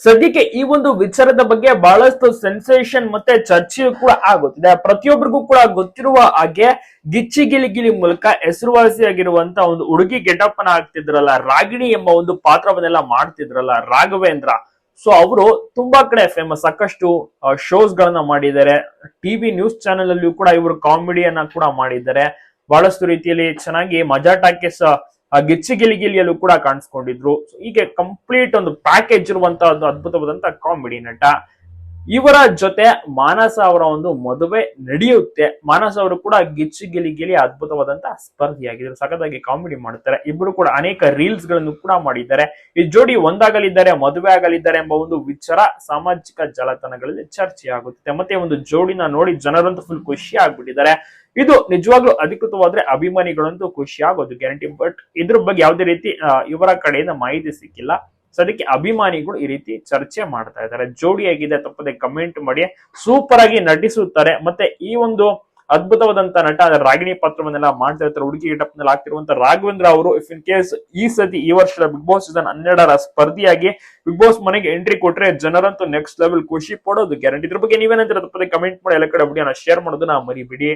ಸದ್ಯಕ್ಕೆ ಈ ಒಂದು ವಿಚಾರದ ಬಗ್ಗೆ ಬಹಳಷ್ಟು ಸೆನ್ಸೇಷನ್ ಮತ್ತೆ ಚರ್ಚೆಯು ಕೂಡ ಆಗುತ್ತಿದೆ ಪ್ರತಿಯೊಬ್ಬರಿಗೂ ಕೂಡ ಗೊತ್ತಿರುವ ಹಾಗೆ ಗಿಚ್ಚಿ ಗಿಲಿಗಿಲಿ ಗಿಲಿ ಮೂಲಕ ಹೆಸರುವಾಸಿಯಾಗಿರುವಂತ ಒಂದು ಹುಡುಗಿ ಗೆಟಪ್ ಆಗ್ತಿದ್ರಲ್ಲ ಹಾಕ್ತಿದ್ರಲ್ಲ ರಾಗಿಣಿ ಎಂಬ ಒಂದು ಪಾತ್ರವನ್ನೆಲ್ಲ ಮಾಡ್ತಿದ್ರಲ್ಲ, ರಾಘವೇಂದ್ರ. ಸೊ ಅವರು ತುಂಬಾ ಕಡೆ ಫೇಮಸ್ ಸಾಕಷ್ಟು ಶೋಸ್ ಗಳನ್ನ ಮಾಡಿದ್ದಾರೆ. ಟಿವಿ ನ್ಯೂಸ್ ಚಾನೆಲ್ ಅಲ್ಲಿಯೂ ಕೂಡ ಇವರು ಕಾಮಿಡಿಯನ್ನ ಕೂಡ ಮಾಡಿದ್ದಾರೆ. ಬಹಳಷ್ಟು ರೀತಿಯಲ್ಲಿ ಚೆನ್ನಾಗಿ ಮಜಾ ಟಾಕೀಸ್ ಗಿಚ್ಚಿ ಗಿಲಿ ಗಿಲಿಯಲ್ಲೂ ಕೂಡ ಕಾಣಿಸ್ಕೊಂಡಿದ್ರು. ಹೀಗೆ ಕಂಪ್ಲೀಟ್ ಒಂದು ಪ್ಯಾಕೇಜ್ ಇರುವಂತಹ ಒಂದು ಅದ್ಭುತವಾದಂತಹ ಕಾಮಿಡಿ ನಟ. ಇವರ ಜೊತೆ ಮಾನಸ ಅವರ ಒಂದು ಮದುವೆ ನಡೆಯುತ್ತೆ. ಮಾನಸ ಅವರು ಕೂಡ ಗಿಚ್ಚಿ ಗಿಲಿ ಗಿಲಿ ಅದ್ಭುತವಾದಂತಹ ಸ್ಪರ್ಧಿಯಾಗಿದ್ದರು. ಸಖತ್ತಾಗಿ ಕಾಮಿಡಿ ಮಾಡ್ತಾರೆ. ಇಬ್ಬರು ಕೂಡ ಅನೇಕ ರೀಲ್ಸ್ಗಳನ್ನು ಕೂಡ ಮಾಡಿದ್ದಾರೆ. ಈ ಜೋಡಿ ಒಂದಾಗಲಿದ್ದಾರೆ, ಮದುವೆ ಆಗಲಿದ್ದಾರೆ ಎಂಬ ಒಂದು ವಿಚಾರ ಸಾಮಾಜಿಕ ಜಾಲತಾಣಗಳಲ್ಲಿ ಚರ್ಚೆ ಮತ್ತೆ ಒಂದು ಜೋಡಿನ ನೋಡಿ ಜನರಂತೂ ಫುಲ್ ಖುಷಿ ಆಗ್ಬಿಟ್ಟಿದ್ದಾರೆ. ಇದು ನಿಜವಾಗ್ಲೂ ಅಧಿಕೃತವಾದ್ರೆ ಅಭಿಮಾನಿಗಳಂತೂ ಖುಷಿ ಆಗೋದು ಗ್ಯಾರಂಟಿ ಬಟ್ ಇದ್ರ ಬಗ್ಗೆ ಯಾವುದೇ ರೀತಿ ಇವರ ಕಡೆಯಿಂದ ಮಾಹಿತಿ ಸಿಕ್ಕಿಲ್ಲ. ಸದ್ಯಕ್ಕೆ ಅಭಿಮಾನಿಗಳು ಈ ರೀತಿ ಚರ್ಚೆ ಮಾಡ್ತಾ ಇದ್ದಾರೆ. ಜೋಡಿಯಾಗಿದೆ, ತಪ್ಪದೆ ಕಮೆಂಟ್ ಮಾಡಿ ಸೂಪರ್ ಆಗಿ ನಟಿಸುತ್ತಾರೆ. ಮತ್ತೆ ಈ ಒಂದು ಅದ್ಭುತವಾದಂತ ನಟ ರಾಗಿಣಿ ಪಾತ್ರವನ್ನೆಲ್ಲ ಮಾಡ್ತಾ ಇರ್ತಾರೆ, ಹುಡುಗಿ ಗಿಟಪ್ನಲ್ಲಿ ಆಗ್ತಿರುವಂತ ರಾಘವೇಂದ್ರ ಅವರು ಇಫ್ ಇನ್ ಕೇಸ್ ಈ ಸತಿ, ಈ ವರ್ಷದ ಬಿಗ್ ಬಾಸ್ ಸೀಸನ್ ಹನ್ನೆರಡರ ಸ್ಪರ್ಧಿಯಾಗಿ ಬಿಗ್ ಬಾಸ್ ಮನೆಗೆ ಎಂಟ್ರಿ ಕೊಟ್ರೆ ಜನರಂತೂ ನೆಕ್ಸ್ಟ್ ಲೆವೆಲ್ ಖುಷಿ ಪಡೋದು ಗ್ಯಾರಂಟಿ ಇದ್ರ ಬಗ್ಗೆ ನೀವೇನಂತೀರ? ತಪ್ಪದೆ ಕಮೆಂಟ್ ಮಾಡಿ, ಎಲ್ಲ ಕಡೆ ವಿಡಿಯೋನ ಶೇರ್ ಮಾಡೋದನ್ನ ಮರಿಬಿಡಿ.